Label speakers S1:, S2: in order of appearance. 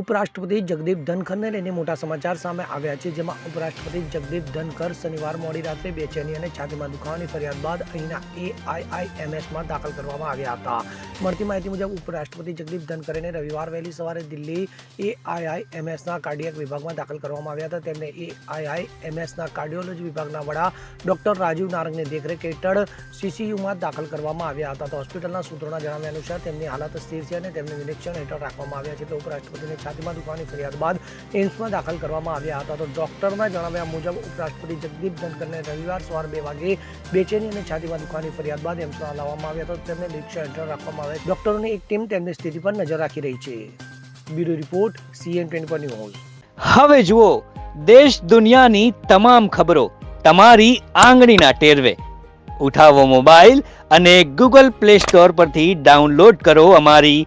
S1: ઉપરાષ્ટ્રપતિ જગદીપ ધનખરને લઈને મોટા સમાચાર સામે આવ્યા છે, જેમાં ઉપરાષ્ટ્રપતિ જગદીપ ધનખર શનિવાર મોડી રાત્રે બેચેની અને છાતીમાં દુખાવાની ફરિયાદ બાદ અહીંના એઆઈઆઈએમએસમાં દાખલ કરવામાં આવ્યા હતા. મળતી માહિતી મુજબ, ઉપરાષ્ટ્રપતિ જગદીપ ધનખરેને રવિવાર વહેલી સવારે દિલ્હી એઆઈઆઈએમએસના કાર્ડિયક વિભાગમાં દાખલ કરવામાં આવ્યા હતા. તેમને એઆઈઆઈએમએસના કાર્ડિયોલોજી વિભાગના વડા ડોક્ટર રાજીવ નારંગની દેખરેખ હેઠળ સીસીયુમાં દાખલ કરવામાં આવ્યા હતા. તો હોસ્પિટલના સૂત્રોના જણાવ્યા અનુસાર, તેમની હાલત સ્થિર છે અને તેમને નિરીક્ષણ હેઠળ રાખવામાં આવ્યા છે. તો ઉપરાષ્ટ્રપતિને છાતીમાં દુખાવાની ફરિયાદ બાદ એમ્સમાં દાખલ કરવામાં આવ્યા હતા. તો ડોક્ટરના જણાવ્યા મુજબ, ઉપરાષ્ટ્રપતિ જગદીપ ધનકરને રવિવાર સવાર બે વાગે બેચેની અને છાતીમાં દુખાવાની ફરિયાદ બાદ એમ્સમાં લાવવામાં આવ્યા તો તેમને નિરીક્ષણ હેઠળ રાખવામાં આવે. ડોક્ટરોની એક ટીમ તેમની સ્થિતિ પર નજર રાખી રહી છે. Bureau report, CN twenty news.
S2: હવે જુઓ, દેશ દુનિયાની તમામ ખબરો તમારી આંગળીના ટેરવે. ઉઠાવો મોબાઈલ અને ગૂગલ પ્લે સ્ટોર પરથી ડાઉનલોડ કરો અમારી